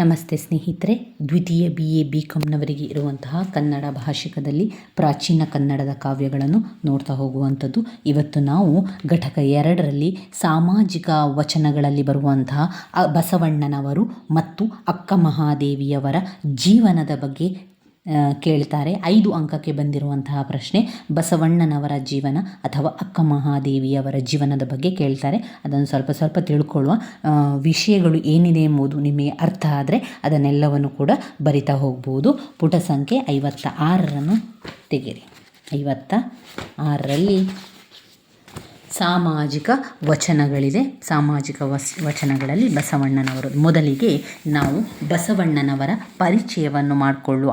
ನಮಸ್ತೆ ಸ್ನೇಹಿತರೆ. ದ್ವಿತೀಯ ಬಿ ಎ ಬಿ ಕಾಮ್ನವರಿಗೆ ಇರುವಂತಹ ಕನ್ನಡ ಭಾಷಿಕದಲ್ಲಿ ಪ್ರಾಚೀನ ಕನ್ನಡದ ಕಾವ್ಯಗಳನ್ನು ನೋಡ್ತಾ ಹೋಗುವಂಥದ್ದು. ಇವತ್ತು ನಾವು ಘಟಕ ಎರಡರಲ್ಲಿ ಸಾಮಾಜಿಕ ವಚನಗಳಲ್ಲಿ ಬರುವಂತಹ ಬಸವಣ್ಣನವರು ಮತ್ತು ಅಕ್ಕ ಮಹಾದೇವಿಯವರ ಜೀವನದ ಬಗ್ಗೆ ಕೇಳ್ತಾರೆ. ಐದು ಅಂಕಕ್ಕೆ ಬಂದಿರುವಂತಹ ಪ್ರಶ್ನೆ, ಬಸವಣ್ಣನವರ ಜೀವನ ಅಥವಾ ಅಕ್ಕ ಮಹಾದೇವಿಯವರ ಜೀವನದ ಬಗ್ಗೆ ಕೇಳ್ತಾರೆ. ಅದನ್ನು ಸ್ವಲ್ಪ ಸ್ವಲ್ಪ ತಿಳ್ಕೊಳ್ಳುವ. ವಿಷಯಗಳು ಏನಿದೆ ಎಂಬುದು ನಿಮಗೆ ಅರ್ಥ ಆದರೆ ಅದನ್ನೆಲ್ಲವನ್ನು ಕೂಡ ಬರಿತಾ ಹೋಗ್ಬೋದು. ಪುಟ ಸಂಖ್ಯೆ ಐವತ್ತ ಆರರನ್ನು ತೆಗೆರಿ ಐವತ್ತ ಆರರಲ್ಲಿ ಸಾಮಾಜಿಕ ವಚನಗಳಿದೆ. ಸಾಮಾಜಿಕ ವಸ್, ವಚನಗಳಲ್ಲಿ ಬಸವಣ್ಣನವರು. ಮೊದಲಿಗೆ ನಾವು ಬಸವಣ್ಣನವರ ಪರಿಚಯವನ್ನು ಮಾಡಿಕೊಳ್ಳುವ.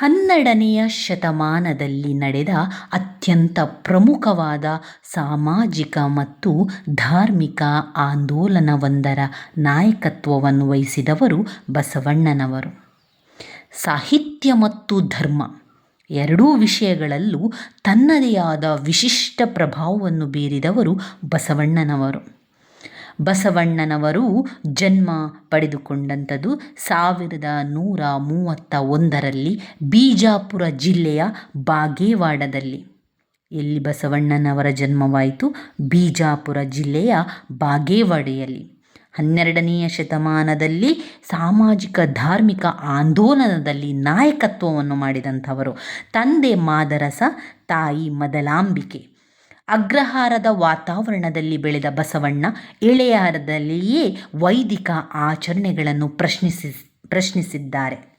ಹನ್ನೆರಡನೆಯ ಶತಮಾನದಲ್ಲಿ ನಡೆದ ಅತ್ಯಂತ ಪ್ರಮುಖವಾದ ಸಾಮಾಜಿಕ ಮತ್ತು ಧಾರ್ಮಿಕ ಆಂದೋಲನವೊಂದರ ನಾಯಕತ್ವವನ್ನು ವಹಿಸಿದವರು ಬಸವಣ್ಣನವರು. ಸಾಹಿತ್ಯ ಮತ್ತು ಧರ್ಮ ಎರಡೂ ವಿಷಯಗಳಲ್ಲೂ ತನ್ನದೇ ಆದ ವಿಶಿಷ್ಟ ಪ್ರಭಾವವನ್ನು ಬೀರಿದವರು ಬಸವಣ್ಣನವರು. ಬಸವಣ್ಣನವರು ಜನ್ಮ ಪಡೆದುಕೊಂಡಂಥದ್ದು ಸಾವಿರದ ನೂರ ಮೂವತ್ತ ಒಂದರಲ್ಲಿ ಬಿಜಾಪುರ ಜಿಲ್ಲೆಯ ಬಾಗೇವಾಡದಲ್ಲಿ. ಎಲ್ಲಿ ಬಸವಣ್ಣನವರ ಜನ್ಮವಾಯಿತು? ಬಿಜಾಪುರ ಜಿಲ್ಲೆಯ ಬಾಗೇವಾಡಿಯಲ್ಲಿ. ಹನ್ನೆರಡನೆಯ ಶತಮಾನದಲ್ಲಿ ಸಾಮಾಜಿಕ, ಧಾರ್ಮಿಕ ಆಂದೋಲನದಲ್ಲಿ ನಾಯಕತ್ವವನ್ನು ಮಾಡಿದಂಥವರು. ತಂದೆ ಮಾದರಸ ತಾಯಿ ಮದಲಾಂಬಿಕೆ. ಅಗ್ರಹಾರದ ವಾತಾವರಣದಲ್ಲಿ ಬೆಳೆದ ಬಸವಣ್ಣ ಎಳೆಯಾರದಲ್ಲಿಯೇ ವೈದಿಕ ಆಚರಣೆಗಳನ್ನು ಪ್ರಶ್ನಿಸಿ, ಪ್ರಶ್ನಿಸಿದ್ದಾರೆ.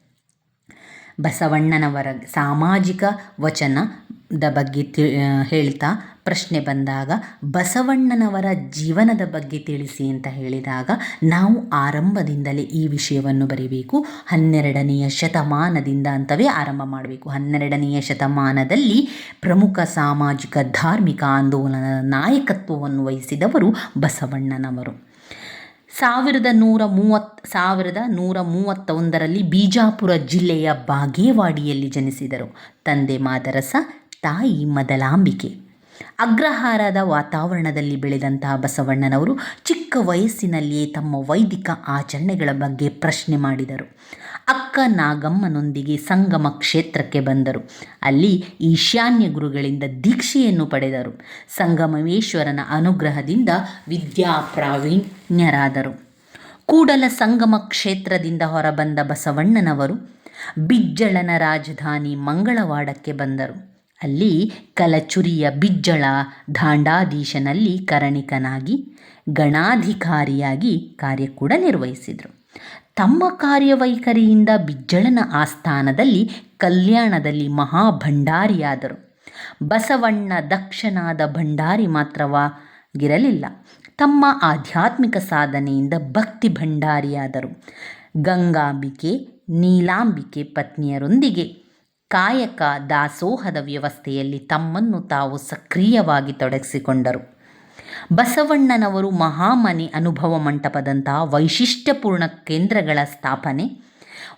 ಬಸವಣ್ಣನವರ ಸಾಮಾಜಿಕ ವಚನದ ಬಗ್ಗೆ ತಿ ಹೇಳ್ತಾ ಪ್ರಶ್ನೆ ಬಂದಾಗ, ಬಸವಣ್ಣನವರ ಜೀವನದ ಬಗ್ಗೆ ತಿಳಿಸಿ ಅಂತ ಹೇಳಿದಾಗ, ನಾವು ಆರಂಭದಿಂದಲೇ ಈ ವಿಷಯವನ್ನು ಬರೀಬೇಕು. ಹನ್ನೆರಡನೆಯ ಶತಮಾನದಿಂದ ಅಂತವೇ ಆರಂಭ ಮಾಡಬೇಕು. ಹನ್ನೆರಡನೆಯ ಶತಮಾನದಲ್ಲಿ ಪ್ರಮುಖ ಸಾಮಾಜಿಕ, ಧಾರ್ಮಿಕ ಆಂದೋಲನದ ನಾಯಕತ್ವವನ್ನು ವಹಿಸಿದವರು ಬಸವಣ್ಣನವರು. ಸಾವಿರದ ನೂರ ಮೂವತ್ತು, ಸಾವಿರದ ನೂರ ಮೂವತ್ತೊಂದರಲ್ಲಿ ಬಿಜಾಪುರ ಜಿಲ್ಲೆಯ ಬಾಗೇವಾಡಿಯಲ್ಲಿ ಜನಿಸಿದರು. ತಂದೆ ಮಾದರಸ, ತಾಯಿ ಮದಲಾಂಬಿಕೆ. ಅಗ್ರಹಾರದ ವಾತಾವರಣದಲ್ಲಿ ಬೆಳೆದಂತಹ ಬಸವಣ್ಣನವರು ಚಿಕ್ಕ ವಯಸ್ಸಿನಲ್ಲಿಯೇ ತಮ್ಮ ವೈದಿಕ ಆಚರಣೆಗಳ ಬಗ್ಗೆ ಪ್ರಶ್ನೆ ಮಾಡಿದರು. ಅಕ್ಕ ನಾಗಮ್ಮನೊಂದಿಗೆ ಸಂಗಮ ಕ್ಷೇತ್ರಕ್ಕೆ ಬಂದರು. ಅಲ್ಲಿ ಈಶಾನ್ಯ ಗುರುಗಳಿಂದ ದೀಕ್ಷೆಯನ್ನು ಪಡೆದರು. ಸಂಗಮವೇಶ್ವರನ ಅನುಗ್ರಹದಿಂದ ವಿದ್ಯಾಪ್ರಾವೀಣ್ಯರಾದರು. ಕೂಡಲ ಸಂಗಮ ಕ್ಷೇತ್ರದಿಂದ ಹೊರಬಂದ ಬಸವಣ್ಣನವರು ಬಿಜ್ಜಳನ ರಾಜಧಾನಿ ಮಂಗಳವಾಡಕ್ಕೆ ಬಂದರು. ಅಲ್ಲಿ ಕಲಚುರಿಯ ಬಿಜ್ಜಳ ದಾಂಡಾಧೀಶನಲ್ಲಿ ಕರಣಿಕನಾಗಿ ಗಣಾಧಿಕಾರಿಯಾಗಿ ಕಾರ್ಯ ಕೂಡ ನಿರ್ವಹಿಸಿದರು. ತಮ್ಮ ಕಾರ್ಯವೈಖರಿಯಿಂದ ಬಿಜ್ಜಳನ ಆಸ್ಥಾನದಲ್ಲಿ ಕಲ್ಯಾಣದಲ್ಲಿ ಮಹಾಭಂಡಾರಿಯಾದರು. ಬಸವಣ್ಣ ದಕ್ಷನಾದ ಭಂಡಾರಿ ಮಾತ್ರವಾಗಿರಲಿಲ್ಲ, ತಮ್ಮ ಆಧ್ಯಾತ್ಮಿಕ ಸಾಧನೆಯಿಂದ ಭಕ್ತಿ ಭಂಡಾರಿಯಾದರು. ಗಂಗಾಂಬಿಕೆ, ನೀಲಾಂಬಿಕೆ ಪತ್ನಿಯರೊಂದಿಗೆ ಕಾಯಕ ದಾಸೋಹದ ವ್ಯವಸ್ಥೆಯಲ್ಲಿ ತಮ್ಮನ್ನು ತಾವು ಸಕ್ರಿಯವಾಗಿ ತೊಡಗಿಸಿಕೊಂಡರು. ಬಸವಣ್ಣನವರು ಮಹಾಮನೆ ಅನುಭವ ಮಂಟಪದಂತಹ ವೈಶಿಷ್ಟ್ಯಪೂರ್ಣ ಕೇಂದ್ರಗಳ ಸ್ಥಾಪನೆ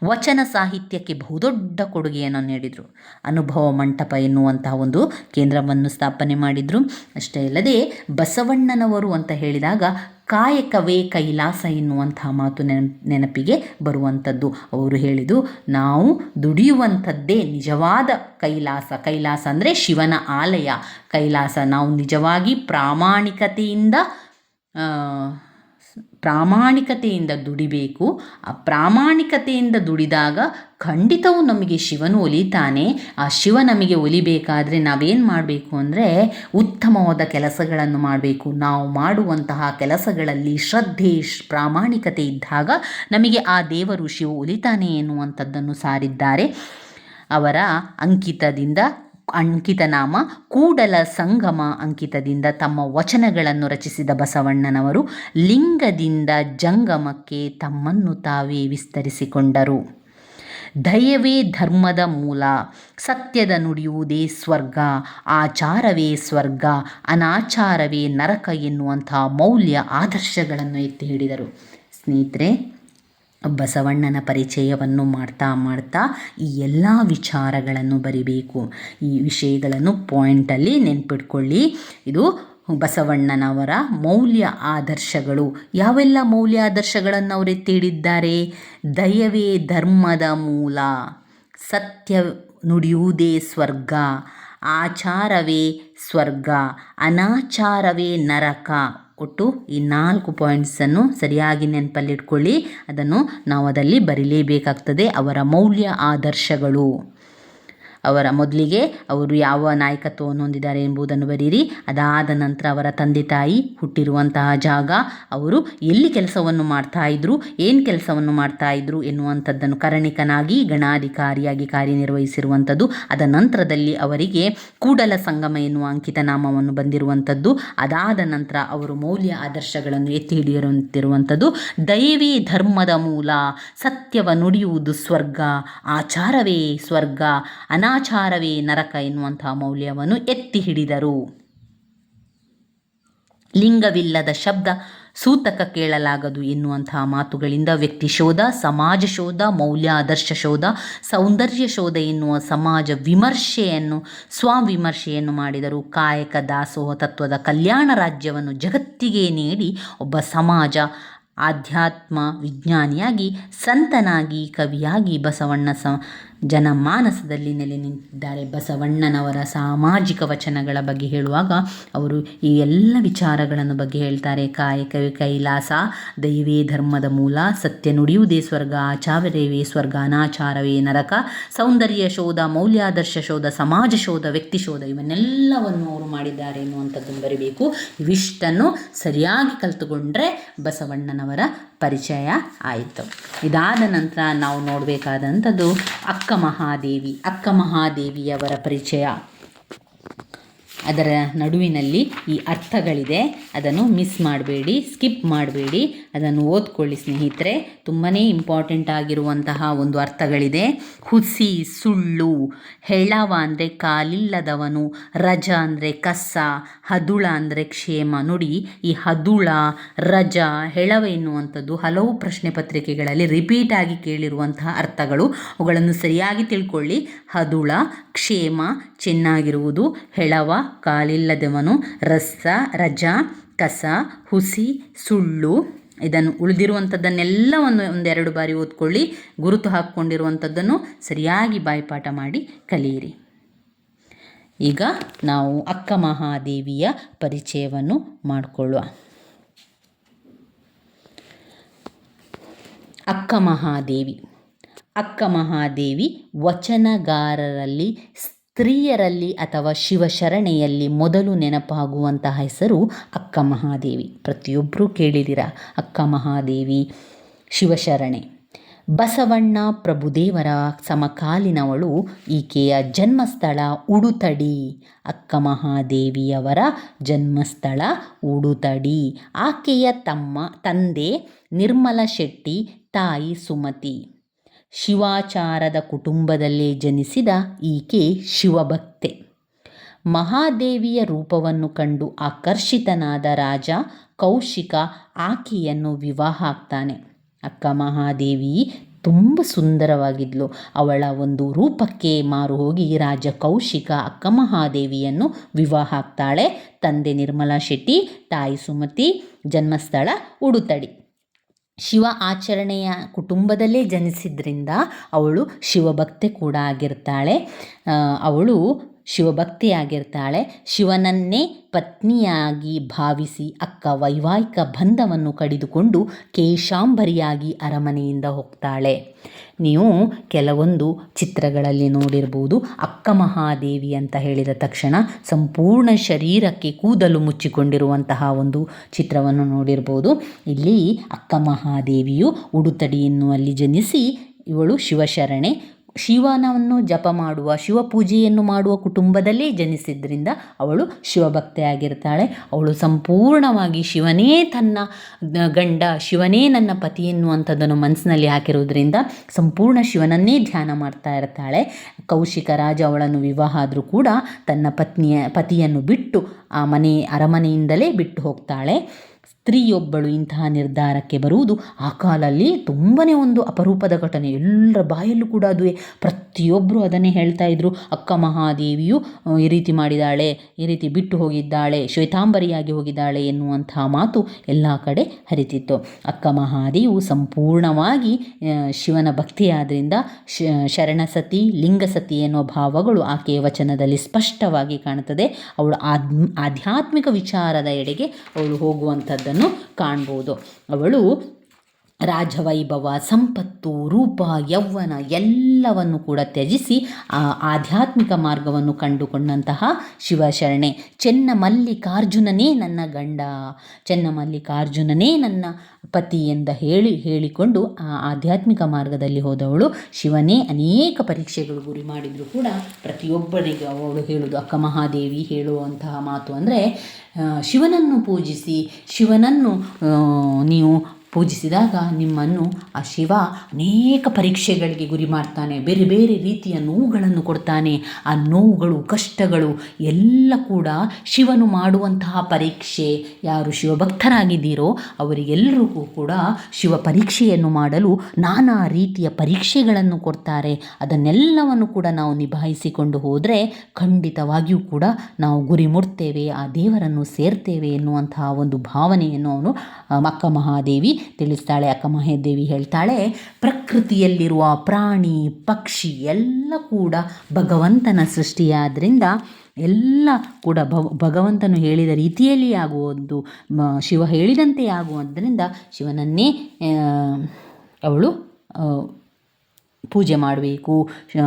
ವಚನ ಸಾಹಿತ್ಯಕ್ಕೆ ಬಹುದೊಡ್ಡ ಕೊಡುಗೆಯನ್ನು ನೀಡಿದರು. ಅನುಭವ ಮಂಟಪ ಎನ್ನುವಂತಹ ಒಂದು ಕೇಂದ್ರವನ್ನು ಸ್ಥಾಪನೆ ಮಾಡಿದರು. ಅಷ್ಟೇ ಅಲ್ಲದೆ ಬಸವಣ್ಣನವರು ಅಂತ ಹೇಳಿದಾಗ ಕಾಯಕವೇ ಕೈಲಾಸ ಎನ್ನುವಂತಹ ಮಾತು ನೆನ, ನೆನಪಿಗೆ ಬರುವಂಥದ್ದು. ಅವರು ಹೇಳಿದು ನಾವು ದುಡಿಯುವಂಥದ್ದೇ ನಿಜವಾದ ಕೈಲಾಸ. ಕೈಲಾಸ ಅಂದರೆ ಶಿವನ ಆಲಯ. ಕೈಲಾಸ, ನಾವು ನಿಜವಾಗಿ ಪ್ರಾಮಾಣಿಕತೆಯಿಂದ ಪ್ರಾಮಾಣಿಕತೆಯಿಂದ ದುಡಿಬೇಕು. ಆ ಪ್ರಾಮಾಣಿಕತೆಯಿಂದ ದುಡಿದಾಗ ಖಂಡಿತವೂ ನಮಗೆ ಶಿವನು ಒಲಿತಾನೆ. ಆ ಶಿವ ನಮಗೆ ಒಲಿಬೇಕಾದರೆ ನಾವೇನು ಮಾಡಬೇಕು ಅಂದರೆ ಉತ್ತಮವಾದ ಕೆಲಸಗಳನ್ನು ಮಾಡಬೇಕು. ನಾವು ಮಾಡುವಂತಹ ಕೆಲಸಗಳಲ್ಲಿ ಶ್ರದ್ಧೆ, ಪ್ರಾಮಾಣಿಕತೆ ಇದ್ದಾಗ ನಮಗೆ ಆ ದೇವರು ಶಿವ ಒಲಿತಾನೆ ಎನ್ನುವಂಥದ್ದನ್ನು ಸಾರಿದ್ದಾರೆ. ಅವರ ಅಂಕಿತದಿಂದ ಅಂಕಿತನಾಮ ಕೂಡಲ ಸಂಗಮ ಅಂಕಿತದಿಂದ ತಮ್ಮ ವಚನಗಳನ್ನು ರಚಿಸಿದ ಬಸವಣ್ಣನವರು ಲಿಂಗದಿಂದ ಜಂಗಮಕ್ಕೆ ತಮ್ಮನ್ನು ತಾವೇ ವಿಸ್ತರಿಸಿಕೊಂಡರು. ದಯವೇ ಧರ್ಮದ ಮೂಲ, ಸತ್ಯದ ನುಡಿಯುವುದೇ ಸ್ವರ್ಗ, ಆಚಾರವೇ ಸ್ವರ್ಗ, ಅನಾಚಾರವೇ ನರಕ ಎನ್ನುವಂತಹ ಮೌಲ್ಯ ಆದರ್ಶಗಳನ್ನು ಎತ್ತಿ ಹಿಡಿದರು. ಸ್ನೇಹಿತರೆ ಬಸವಣ್ಣನ ಪರಿಚಯವನ್ನು ಮಾಡ್ತಾ ಮಾಡ್ತಾ ಈ ಎಲ್ಲ ವಿಚಾರಗಳನ್ನು ಬರಿಬೇಕು. ಈ ವಿಷಯಗಳನ್ನು ಪಾಯಿಂಟಲ್ಲಿ ನೆನ್ಪಿಟ್ಕೊಳ್ಳಿ. ಇದು ಬಸವಣ್ಣನವರ ಮೌಲ್ಯ ಆದರ್ಶಗಳು. ಯಾವೆಲ್ಲ ಮೌಲ್ಯ ಆದರ್ಶಗಳನ್ನು ಅವರು ಎತ್ತಿಡಿದ್ದಾರೆ ದಯವೇ ಧರ್ಮದ ಮೂಲ. ಸತ್ಯ ನುಡಿಯುವುದೇ ಸ್ವರ್ಗ. ಆಚಾರವೇ ಸ್ವರ್ಗ. ಅನಾಚಾರವೇ ನರಕ. ಒಟ್ಟು ಈ ನಾಲ್ಕು ಪಾಯಿಂಟ್ಸನ್ನು ಸರಿಯಾಗಿ ನೆನಪಲ್ಲಿಟ್ಕೊಳ್ಳಿ. ಅದನ್ನು ನಾವು ಅದಲ್ಲಿ ಬರೀಲೇಬೇಕಾಗ್ತದೆ ಅವರ ಮೌಲ್ಯ ಆದರ್ಶಗಳು. ಅವರ ಮೊದಲಿಗೆ ಅವರು ಯಾವ ನಾಯಕತ್ವವನ್ನು ಹೊಂದಿದ್ದಾರೆ ಎಂಬುದನ್ನು ಬರೀರಿ. ಅದಾದ ನಂತರ ಅವರ ತಂದೆ ತಾಯಿ ಹುಟ್ಟಿರುವಂತಹ ಜಾಗ ಅವರು ಎಲ್ಲಿ ಕೆಲಸವನ್ನು ಮಾಡ್ತಾ ಇದ್ರು, ಏನು ಕೆಲಸವನ್ನು ಮಾಡ್ತಾ ಇದ್ರು ಎನ್ನುವಂಥದ್ದನ್ನು ಕರಣಿಕನಾಗಿ ಗಣಾಧಿಕಾರಿಯಾಗಿ ಕಾರ್ಯನಿರ್ವಹಿಸಿರುವಂಥದ್ದು. ಅದ ನಂತರದಲ್ಲಿ ಅವರಿಗೆ ಕೂಡಲ ಸಂಗಮ ಎನ್ನುವ ಅಂಕಿತ ನಾಮವನ್ನು ಬಂದಿರುವಂಥದ್ದು. ಅದಾದ ನಂತರ ಅವರು ಮೌಲ್ಯ ಆದರ್ಶಗಳನ್ನು ಎತ್ತಿ ಹಿಡಿಯುವಂತಿರುವಂಥದ್ದು ದೈವಿ ಧರ್ಮದ ಮೂಲ, ಸತ್ಯವ ನುಡಿಯುವುದು ಸ್ವರ್ಗ, ಆಚಾರವೇ ಸ್ವರ್ಗ ಅನಾಚಾರವೇ ನರಕ ಎನ್ನುವಂತಹ ಮೌಲ್ಯವನ್ನು ಎತ್ತಿ ಹಿಡಿದರು. ಲಿಂಗವಿಲ್ಲದ ಶಬ್ದ ಸೂತಕ ಕೇಳಲಾಗದು ಎನ್ನುವಂತಹ ಮಾತುಗಳಿಂದ ವ್ಯಕ್ತಿ ಶೋಧ, ಸಮಾಜ ಶೋಧ, ಮೌಲ್ಯ ಆದರ್ಶ ಶೋಧ, ಸೌಂದರ್ಯ ಶೋಧ ಎನ್ನುವ ಸಮಾಜ ವಿಮರ್ಶೆಯನ್ನು, ಸ್ವವಿಮರ್ಶೆಯನ್ನು ಮಾಡಿದರು. ಕಾಯಕ ದಾಸೋಹ ತತ್ವದ ಕಲ್ಯಾಣ ರಾಜ್ಯವನ್ನು ಜಗತ್ತಿಗೆ ನೀಡಿ ಒಬ್ಬ ಸಮಾಜ ಆಧ್ಯಾತ್ಮ ವಿಜ್ಞಾನಿಯಾಗಿ, ಸಂತನಾಗಿ, ಕವಿಯಾಗಿ ಬಸವಣ್ಣ ಸ ಜನಮಾನಸದಲ್ಲಿ ನೆಲೆ ನಿಂತಿದ್ದಾರೆ. ಬಸವಣ್ಣನವರ ಸಾಮಾಜಿಕ ವಚನಗಳ ಬಗ್ಗೆ ಹೇಳುವಾಗ ಅವರು ಈ ಎಲ್ಲ ವಿಚಾರಗಳನ್ನು ಬಗ್ಗೆ ಹೇಳ್ತಾರೆ. ಕಾಯಕವೇ ಕೈಲಾಸ, ದೈವೇ ಧರ್ಮದ ಮೂಲ, ಸತ್ಯ ನುಡಿಯುವುದೇ ಸ್ವರ್ಗ ಆಚಾರವೇ ಸ್ವರ್ಗ, ಅನಾಚಾರವೇ ನರಕ, ಸೌಂದರ್ಯ ಶೋಧ, ಮೌಲ್ಯಾದರ್ಶ ಶೋಧ, ಸಮಾಜ ಶೋಧ, ವ್ಯಕ್ತಿ ಶೋಧ ಇವನ್ನೆಲ್ಲವನ್ನು ಅವರು ಮಾಡಿದ್ದಾರೆ ಎನ್ನುವಂಥದ್ದನ್ನು ಬರಿಬೇಕು. ಇವಿಷ್ಟನ್ನು ಸರಿಯಾಗಿ ಕಲ್ತುಕೊಂಡ್ರೆ ಬಸವಣ್ಣನವರ ಪರಿಚಯ ಆಯಿತು. ಇದಾದ ನಂತರ ನಾವು ನೋಡಬೇಕಾದಂಥದ್ದು ಅಕ್ಕ ಮಹಾದೇವಿ ಅಕ್ಕ ಮಹಾದೇವಿಯವರ ಪರಿಚಯ. ಅದರ ನಡುವಿನಲ್ಲಿ ಈ ಅರ್ಥಗಳಿದೆ. ಅದನ್ನು ಮಿಸ್ ಮಾಡಬೇಡಿ ಸ್ಕಿಪ್ ಮಾಡಬೇಡಿ. ಅದನ್ನು ಓದ್ಕೊಳ್ಳಿ ಸ್ನೇಹಿತರೆ. ತುಂಬಾ ಇಂಪಾರ್ಟೆಂಟ್ ಆಗಿರುವಂತಹ ಒಂದು ಅರ್ಥಗಳಿದೆ. ಹುಸಿ, ಸುಳ್ಳು, ಹೆಳವ ಅಂದರೆ ಕಾಲಿಲ್ಲದವನು, ರಜ ಅಂದರೆ ಕಸ, ಹದುಳ ಅಂದರೆ ಕ್ಷೇಮ. ನೋಡಿ, ಈ ಹದುಳ, ರಜ, ಹೆಳವ ಎನ್ನುವಂಥದ್ದು ಹಲವು ಪ್ರಶ್ನೆ ಪತ್ರಿಕೆಗಳಲ್ಲಿ ರಿಪೀಟ್ ಆಗಿ ಕೇಳಿರುವಂತಹ ಅರ್ಥಗಳು. ಅವುಗಳನ್ನು ಸರಿಯಾಗಿ ತಿಳ್ಕೊಳ್ಳಿ. ಹದುಳ, ಕ್ಷೇಮ, ಚೆನ್ನಾಗಿರುವುದು, ಹೆಳವ ಕಾಲಿಲ್ಲದವನು ರಸ ರಜ, ಕಸ, ಹುಸಿ, ಸುಳ್ಳು. ಇದನ್ನು ಉಳಿದಿರುವಂಥದ್ದನ್ನೆಲ್ಲವನ್ನು ಒಂದೆರಡು ಬಾರಿ ಓದ್ಕೊಳ್ಳಿ. ಗುರುತು ಹಾಕ್ಕೊಂಡಿರುವಂಥದ್ದನ್ನು ಸರಿಯಾಗಿ ಬಾಯಿಪಾಠ ಮಾಡಿ ಕಲಿಯಿರಿ. ಈಗ ನಾವು ಅಕ್ಕ ಮಹಾದೇವಿಯ ಪರಿಚಯವನ್ನು ಮಾಡಿಕೊಳ್ಳುವ. ಅಕ್ಕ ಮಹಾದೇವಿ. ಅಕ್ಕ ಮಹಾದೇವಿ ವಚನಗಾರರಲ್ಲಿ ಸ್ತ್ರೀಯರಲ್ಲಿ ಅಥವಾ ಶಿವಶರಣೆಯಲ್ಲಿ ಮೊದಲು ನೆನಪಾಗುವಂತಹ ಹೆಸರು ಅಕ್ಕ ಮಹಾದೇವಿ. ಪ್ರತಿಯೊಬ್ಬರೂ ಕೇಳಿದಿರ ಅಕ್ಕ ಮಹಾದೇವಿ, ಶಿವಶರಣೆ. ಬಸವಣ್ಣ ಪ್ರಭುದೇವರ ಸಮಕಾಲೀನವಳು, ಈಕೆಯ ಜನ್ಮಸ್ಥಳ ಉಡುತಡಿ. ಅಕ್ಕ ಮಹಾದೇವಿಯವರ ಜನ್ಮಸ್ಥಳ ಉಡುತಡಿ. ಆಕೆಯ ತಮ್ಮ, ತಂದೆ ನಿರ್ಮಲ ಶೆಟ್ಟಿ ತಾಯಿ ಸುಮತಿ. ಶಿವಾಚಾರದ ಕುಟುಂಬದಲ್ಲಿ ಜನಿಸಿದ ಈಕೆ ಶಿವಭಕ್ತೆ. ಮಹಾದೇವಿಯ ರೂಪವನ್ನು ಕಂಡು ಆಕರ್ಷಿತನಾದ ರಾಜ ಕೌಶಿಕ ಆಕೆಯನ್ನು ವಿವಾಹ ಆಗ್ತಾನೆ. ಅಕ್ಕ ಮಹಾದೇವಿ ತುಂಬ ಸುಂದರವಾಗಿದ್ಲು. ಅವಳ ಒಂದು ರೂಪಕ್ಕೆ ಮಾರು ಹೋಗಿ ರಾಜ ಕೌಶಿಕ ಅಕ್ಕ ಮಹಾದೇವಿಯನ್ನು ವಿವಾಹ ಆಗ್ತಾಳೆ. ತಂದೆ ನಿರ್ಮಲಾ ಶೆಟ್ಟಿ, ತಾಯಿ ಸುಮತಿ, ಜನ್ಮಸ್ಥಳ ಉಡುತಡಿ. ಶಿವ ಆಚರಣೆಯ ಕುಟುಂಬದಲ್ಲೇ ಜನಿಸಿದ್ರಿಂದ ಅವಳು ಶಿವಭಕ್ತೆ ಕೂಡ ಆಗಿರ್ತಾಳೆ. ಅವಳು ಶಿವಭಕ್ತಿಯಾಗಿರ್ತಾಳೆ. ಶಿವನನ್ನೇ ಪತ್ನಿಯಾಗಿ ಭಾವಿಸಿ ಅಕ್ಕ ವೈವಾಹಿಕ ಬಂಧವನ್ನು ಕಡಿದುಕೊಂಡು ಕೇಶಾಂಬರಿಯಾಗಿ ಅರಮನೆಯಿಂದ ಹೋಗ್ತಾಳೆ. ನೀವು ಕೆಲವೊಂದು ಚಿತ್ರಗಳಲ್ಲಿ ನೋಡಿರ್ಬೋದು, ಅಕ್ಕ ಮಹಾದೇವಿ ಅಂತ ಹೇಳಿದ ತಕ್ಷಣ ಸಂಪೂರ್ಣ ಶರೀರಕ್ಕೆ ಕೂದಲು ಮುಚ್ಚಿಕೊಂಡಿರುವಂತಹ ಒಂದು ಚಿತ್ರವನ್ನು ನೋಡಿರ್ಬೋದು. ಇಲ್ಲಿ ಅಕ್ಕ ಮಹಾದೇವಿಯು ಉಡುತಡಿಯನ್ನು ಎನ್ನುವಲ್ಲಿ ಜನಿಸಿ ಇವಳು ಶಿವಶರಣೆ. ಶಿವನವನ್ನು ಜಪ ಮಾಡುವ ಶಿವಪೂಜೆಯನ್ನು ಮಾಡುವ ಕುಟುಂಬದಲ್ಲೇ ಜನಿಸಿದ್ದರಿಂದ ಅವಳು ಶಿವಭಕ್ತೆಯಾಗಿರ್ತಾಳೆ ಅವಳು ಸಂಪೂರ್ಣವಾಗಿ ಶಿವನೇ ತನ್ನ ಗಂಡ, ಶಿವನೇ ನನ್ನ ಪತಿ ಎನ್ನುವಂಥದ್ದನ್ನು ಮನಸ್ಸಿನಲ್ಲಿ ಹಾಕಿರೋದ್ರಿಂದ ಸಂಪೂರ್ಣ ಶಿವನನ್ನೇ ಧ್ಯಾನ ಮಾಡ್ತಾ ಇರ್ತಾಳೆ. ಕೌಶಿಕ ರಾಜ ಅವಳನ್ನು ವಿವಾಹ ಆದರೂ ಕೂಡ ತನ್ನ ಪತ್ನಿಯ, ಪತಿಯನ್ನು ಬಿಟ್ಟು ಆ ಮನೆ, ಅರಮನೆಯಿಂದಲೇ ಬಿಟ್ಟು ಹೋಗ್ತಾಳೆ. ಸ್ತ್ರೀಯೊಬ್ಬಳು ಇಂತಹ ನಿರ್ಧಾರಕ್ಕೆ ಬರುವುದು ಆ ಕಾಲಲ್ಲಿ ತುಂಬನೇ ಒಂದು ಅಪರೂಪದ ಘಟನೆ. ಎಲ್ಲರ ಬಾಯಲ್ಲೂ ಕೂಡ ಅದುವೇ. ಪ್ರತಿಯೊಬ್ಬರು ಅದನ್ನೇ ಹೇಳ್ತಾ ಇದ್ರು. ಅಕ್ಕ ಮಹಾದೇವಿಯು ಈ ರೀತಿ ಮಾಡಿದ್ದಾಳೆ ಈ ರೀತಿ ಬಿಟ್ಟು ಹೋಗಿದ್ದಾಳೆ, ಶ್ವೇತಾಂಬರಿಯಾಗಿ ಹೋಗಿದ್ದಾಳೆ ಎನ್ನುವಂತಹ ಮಾತು ಎಲ್ಲ ಕಡೆ ಹರಿತಿತ್ತು. ಅಕ್ಕ ಮಹಾದೇವಿಯು ಸಂಪೂರ್ಣವಾಗಿ ಶಿವನ ಭಕ್ತಿಯಾದ್ದರಿಂದ ಶರಣಸತಿ, ಲಿಂಗಸತಿ ಎನ್ನುವ ಭಾವಗಳು ಆಕೆಯ ವಚನದಲ್ಲಿ ಸ್ಪಷ್ಟವಾಗಿ ಕಾಣುತ್ತದೆ. ಅವಳು ಆಧ್ಯಾತ್ಮಿಕ ವಿಚಾರದ ಎಡೆಗೆ ಅವಳು ಹೋಗುವಂಥದ್ದನ್ನು ಕಾಣ್ಬೋದು. ಅವಳು ರಾಜವೈಭವ, ಸಂಪತ್ತು, ರೂಪ, ಯೌವನ ಎಲ್ಲವನ್ನು ಕೂಡ ತ್ಯಜಿಸಿ ಆ ಆಧ್ಯಾತ್ಮಿಕ ಮಾರ್ಗವನ್ನು ಕಂಡುಕೊಂಡಂತಹ ಶಿವಶರಣೆ. ಚೆನ್ನ ಮಲ್ಲಿಕಾರ್ಜುನನೇ ನನ್ನ ಗಂಡ. ಚೆನ್ನ ಮಲ್ಲಿಕಾರ್ಜುನನೇ ನನ್ನ ಪತಿ ಎಂದ ಹೇಳಿ, ಹೇಳಿಕೊಂಡು ಆ ಆಧ್ಯಾತ್ಮಿಕ ಮಾರ್ಗದಲ್ಲಿ ಹೋದವಳು ಶಿವನೇ. ಅನೇಕ ಪರೀಕ್ಷೆಗಳು ಗುರಿ ಮಾಡಿದರೂ ಕೂಡ ಪ್ರತಿಯೊಬ್ಬರಿಗೆ ಅವಳು ಹೇಳುವುದು ಅಕ್ಕ ಮಹಾದೇವಿ ಹೇಳುವಂತಹ ಮಾತು. ಅಂದರೆ ಶಿವನನ್ನು ಪೂಜಿಸಿ, ಶಿವನನ್ನು ನೀವು ಪೂಜಿಸಿದಾಗ ನಿಮ್ಮನ್ನು ಆ ಶಿವ ಅನೇಕ ಪರೀಕ್ಷೆಗಳಿಗೆ ಗುರಿ ಮಾಡ್ತಾನೆ, ಬೇರೆ ಬೇರೆ ರೀತಿಯ ನೋವುಗಳನ್ನು ಕೊಡ್ತಾನೆ. ಆ ನೋವುಗಳು, ಕಷ್ಟಗಳು ಎಲ್ಲ ಕೂಡ ಶಿವನು ಮಾಡುವಂತಹ ಪರೀಕ್ಷೆ. ಯಾರು ಶಿವಭಕ್ತರಾಗಿದ್ದೀರೋ ಅವರಿಗೆಲ್ಲರಿಗೂ ಕೂಡ ಶಿವ ಪರೀಕ್ಷೆಯನ್ನು ಮಾಡಲು ನಾನಾ ರೀತಿಯ ಪರೀಕ್ಷೆಗಳನ್ನು ಕೊಡ್ತಾರೆ. ಅದನ್ನೆಲ್ಲವನ್ನು ಕೂಡ ನಾವು ನಿಭಾಯಿಸಿಕೊಂಡು ಹೋದರೆ ಖಂಡಿತವಾಗಿಯೂ ಕೂಡ ನಾವು ಗುರಿ ಮುಡ್ತೇವೆ ಆ ದೇವರನ್ನು ಸೇರ್ತೇವೆ ಎನ್ನುವಂತಹ ಒಂದು ಭಾವನೆಯನ್ನು ಅವನು ಮಕ್ಕ ಮಹಾದೇವಿ ತಿಳಿಸ್ತಾಳೆ. ಮಹಾದೇವಿ ಹೇಳ್ತಾಳೆ, ಪ್ರಕೃತಿಯಲ್ಲಿರುವ ಪ್ರಾಣಿ, ಪಕ್ಷಿ ಎಲ್ಲ ಕೂಡ ಭಗವಂತನ ಸೃಷ್ಟಿಯಾದ್ದರಿಂದ ಎಲ್ಲ ಕೂಡ ಭಗವಂತನು ಹೇಳಿದ ರೀತಿಯಲ್ಲಿ ಆಗುವುದು ಶಿವ ಹೇಳಿದಂತೆ ಆಗುವುದರಿಂದ ಶಿವನನ್ನೇ ಅವಳು ಪೂಜೆ ಮಾಡಬೇಕು.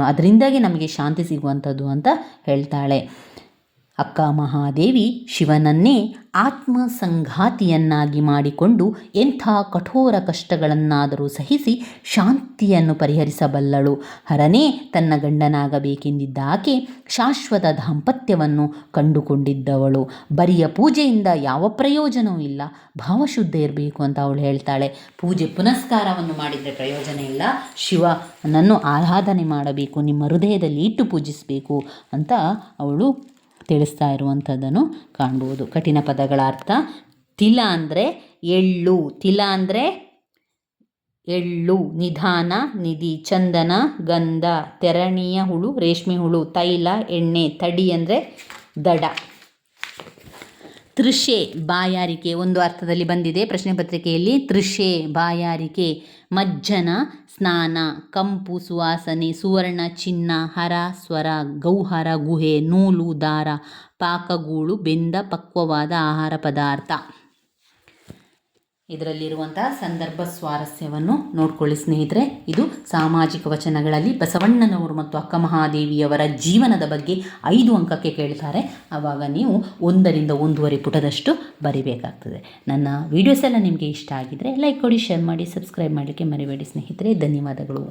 ಅದರಿಂದಾಗಿ ನಮಗೆ ಶಾಂತಿ ಸಿಗುವಂಥದ್ದು ಅಂತ ಹೇಳ್ತಾಳೆ. ಅಕ್ಕ ಮಹಾದೇವಿ ಶಿವನನ್ನೇ ಆತ್ಮ ಸಂಘಾತಿಯನ್ನಾಗಿ ಮಾಡಿಕೊಂಡು ಎಂಥ ಕಠೋರ ಕಷ್ಟಗಳನ್ನಾದರೂ ಸಹಿಸಿ ಶಾಂತಿಯನ್ನು ಪರಿಹರಿಸಬಲ್ಲಳು. ಹರನೇ ತನ್ನ ಗಂಡನಾಗಬೇಕೆಂದಿದ್ದ ಆಕೆ ಶಾಶ್ವತ ದಾಂಪತ್ಯವನ್ನು ಕಂಡುಕೊಂಡಿದ್ದವಳು. ಬರಿಯ ಪೂಜೆಯಿಂದ ಯಾವ ಪ್ರಯೋಜನವೂ ಇಲ್ಲ. ಭಾವಶುದ್ಧ ಇರಬೇಕು ಅಂತ ಅವಳು ಹೇಳ್ತಾಳೆ. ಪೂಜೆ ಪುನಸ್ಕಾರವನ್ನು ಮಾಡಿದರೆ ಪ್ರಯೋಜನ ಇಲ್ಲ. ಶಿವನನ್ನು ಆರಾಧನೆ ಮಾಡಬೇಕು, ನಿಮ್ಮ ಹೃದಯದಲ್ಲಿ ಇಟ್ಟು ಪೂಜಿಸಬೇಕು ಅಂತ ಅವಳು ತಿಳಿಸ್ತಾ ಇರುವಂಥದ್ದನ್ನು ಕಾಣ್ಬೋದು. ಕಠಿಣ ಪದಗಳ ಅರ್ಥ, ತಿಲ ಅಂದರೆ ಎಳ್ಳು, ತಿಲ ಅಂದರೆ ಎಳ್ಳು, ನಿಧಾನ, ನಿಧಿ, ಚಂದನ, ಗಂಧ, ತೆರಣಿಯ ಹುಳು, ರೇಷ್ಮೆ ಹುಳು, ತೈಲ, ಎಣ್ಣೆ, ತಡಿ ಅಂದರೆ ದಡ. ತೃಷೆ ಬಾಯಾರಿಕೆ ಒಂದು ಅರ್ಥದಲ್ಲಿ ಬಂದಿದೆ. ಪ್ರಶ್ನೆ ಪತ್ರಿಕೆಯಲ್ಲಿ ತೃಷೆ ಬಾಯಾರಿಕೆ, ಮಜ್ಜನ, ಸ್ನಾನ, ಕಂಪು, ಸುವಾಸನೆ, ಸುವರ್ಣ, ಚಿನ್ನ, ಹರ, ಸ್ವರ, ಗೌಹರ, ಗುಹೆ, ನೂಲು, ದಾರ, ಪಾಕಗೂಳು, ಬೆಂದ, ಪಕ್ವವಾದ ಆಹಾರ ಪದಾರ್ಥ. ಇದರಲ್ಲಿರುವಂತಹ ಸಂದರ್ಭ ಸ್ವಾರಸ್ಯವನ್ನು ನೋಡ್ಕೊಳ್ಳಿ ಸ್ನೇಹಿತರೆ. ಇದು ಸಾಮಾಜಿಕ ವಚನಗಳಲ್ಲಿ ಬಸವಣ್ಣನವರು ಮತ್ತು ಅಕ್ಕ ಮಹಾದೇವಿಯವರ ಜೀವನದ ಬಗ್ಗೆ ಐದು ಅಂಕಕ್ಕೆ ಕೇಳ್ತಾರೆ. ಆವಾಗ ನೀವು ಒಂದರಿಂದ ಒಂದೂವರೆ ಪುಟದಷ್ಟು ಬರಿಬೇಕಾಗ್ತದೆ. ನನ್ನ ವೀಡಿಯೋಸ್ ಎಲ್ಲ ನಿಮಗೆ ಇಷ್ಟ ಆಗಿದರೆ ಲೈಕ್ ಕೊಡಿ ಶೇರ್ ಮಾಡಿ ಸಬ್ಸ್ಕ್ರೈಬ್ ಮಾಡಲಿಕ್ಕೆ ಮರಿಬೇಡಿ ಸ್ನೇಹಿತರೆ. ಧನ್ಯವಾದಗಳು.